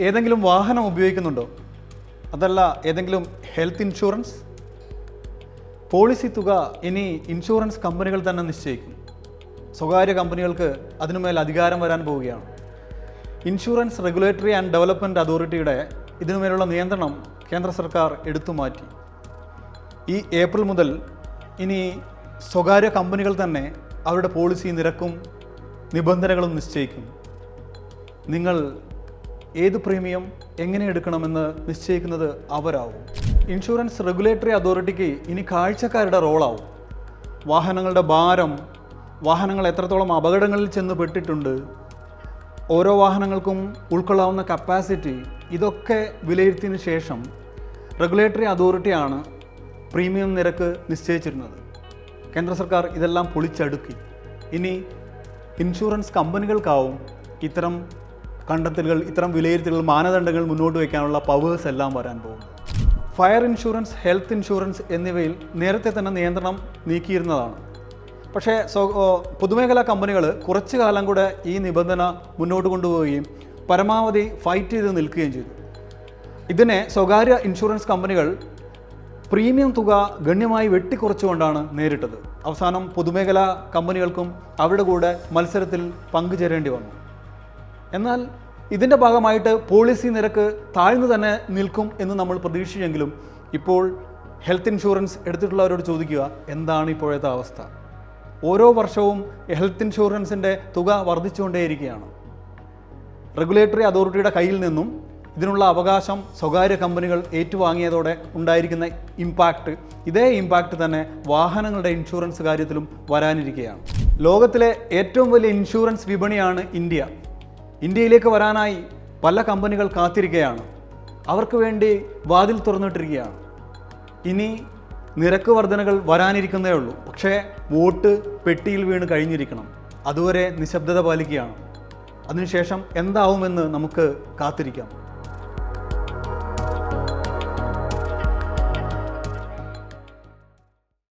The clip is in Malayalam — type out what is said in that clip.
ഏതെങ്കിലും വാഹനം ഉപയോഗിക്കുന്നുണ്ടോ? അതല്ല ഏതെങ്കിലും ഹെൽത്ത് ഇൻഷുറൻസ് പോളിസി തുക ഇനി ഇൻഷുറൻസ് കമ്പനികൾ തന്നെ നിശ്ചയിക്കും. സ്വകാര്യ കമ്പനികൾക്ക് അതിനുമേൽ അധികാരം വരാൻ പോവുകയാണ്. ഇൻഷുറൻസ് റെഗുലേറ്ററി ആൻഡ് ഡെവലപ്മെന്റ് അതോറിറ്റിയുടെ ഇതിനുമേലുള്ള നിയന്ത്രണം കേന്ദ്ര സർക്കാർ എടുത്തു മാറ്റി. ഈ ഏപ്രിൽ മുതൽ ഇനി സ്വകാര്യ കമ്പനികൾ തന്നെ അവരുടെ പോളിസി നിരക്കും നിബന്ധനകളും നിശ്ചയിക്കും. നിങ്ങൾ ഏത് പ്രീമിയം എങ്ങനെ എടുക്കണമെന്ന് നിശ്ചയിക്കുന്നത് അവരാവും. ഇൻഷുറൻസ് റെഗുലേറ്ററി അതോറിറ്റിക്ക് ഇനി കാഴ്ചക്കാരുടെ റോളാവും. വാഹനങ്ങളുടെ ഭാരം വാഹനങ്ങൾ എത്രത്തോളം അപകടങ്ങളിൽ ചെന്ന് പെട്ടിട്ടുണ്ട് ഓരോ വാഹനങ്ങൾക്കും ഉൾക്കൊള്ളാവുന്ന കപ്പാസിറ്റി ഇതൊക്കെ വിലയിരുത്തിയതിനു ശേഷം റെഗുലേറ്ററി അതോറിറ്റിയാണ് പ്രീമിയം നിരക്ക് നിശ്ചയിച്ചിരുന്നത്. കേന്ദ്ര സർക്കാർ ഇതെല്ലാം പൊളിച്ചടുക്കി. ഇനി ഇൻഷുറൻസ് കമ്പനികൾക്കാവും ഇത്തരം കണ്ടെത്തലുകൾ ഇത്തരം വിലയിരുത്തലുകൾ മാനദണ്ഡങ്ങൾ മുന്നോട്ട് വയ്ക്കാനുള്ള പവേഴ്സ് എല്ലാം വരാൻ പോകും ഫയർ ഇൻഷുറൻസ് ഹെൽത്ത് ഇൻഷുറൻസ് എന്നിവയിൽ നേരത്തെ തന്നെ നിയന്ത്രണം നീക്കിയിരുന്നതാണ്. പക്ഷേ പൊതുമേഖലാ കമ്പനികൾ കുറച്ചു കാലം കൂടെ ഈ നിബന്ധന മുന്നോട്ട് കൊണ്ടുപോവുകയും പരമാവധി ഫൈറ്റ് ചെയ്ത് നിൽക്കുകയും ചെയ്തു. ഇതിനെ സ്വകാര്യ ഇൻഷുറൻസ് കമ്പനികൾ പ്രീമിയം തുക ഗണ്യമായി വെട്ടിക്കുറച്ചുകൊണ്ടാണ് നേരിട്ടത്. അവസാനം പൊതുമേഖലാ കമ്പനികൾക്കും അവരുടെ കൂടെ മത്സരത്തിൽ പങ്കുചേരേണ്ടി വന്നു. എന്നാൽ ഇതിന്റെ ഭാഗമായിട്ട് പോളിസി നിരക്ക് താഴ്ന്നു തന്നെ നിൽക്കും എന്ന് നമ്മൾ പ്രതീക്ഷിച്ചെങ്കിലും ഇപ്പോൾ ഹെൽത്ത് ഇൻഷുറൻസ് എടുത്തിട്ടുള്ളവരോട് ചോദിക്കുക എന്താണ് ഇപ്പോഴത്തെ അവസ്ഥ? ഓരോ വർഷവും ഹെൽത്ത് ഇൻഷുറൻസിന്റെ തുക വർദ്ധിച്ചുകൊണ്ടേയിരിക്കുകയാണ്. റെഗുലേറ്ററി അതോറിറ്റിയുടെ കയ്യിൽ നിന്നും ഇതിനുള്ള അവകാശം സ്വകാര്യ കമ്പനികൾ ഏറ്റുവാങ്ങിയതോടെ ഉണ്ടായിരിക്കുന്ന ഇമ്പാക്റ്റ് ഇതേ ഇമ്പാക്റ്റ് തന്നെ വാഹനങ്ങളുടെ ഇൻഷുറൻസ് കാര്യത്തിലും വരാനിരിക്കുകയാണ്. ലോകത്തിലെ ഏറ്റവും വലിയ ഇൻഷുറൻസ് വിപണിയാണ് ഇന്ത്യ. ഇന്ത്യയിലേക്ക് വരാനായി പല കമ്പനികൾ കാത്തിരിക്കുകയാണ്. അവർക്ക് വേണ്ടി വാതിൽ തുറന്നിട്ടിരിക്കുകയാണ്. ഇനി നിരക്ക് വർധനകൾ വരാനിരിക്കുന്നേ ഉള്ളൂ. പക്ഷേ വോട്ട് പെട്ടിയിൽ വീണ് കഴിഞ്ഞിരിക്കണം. അതുവരെ നിശബ്ദത പാലിക്കുകയാണ്. അതിനുശേഷം എന്താവുമെന്ന് നമുക്ക് കാത്തിരിക്കാം.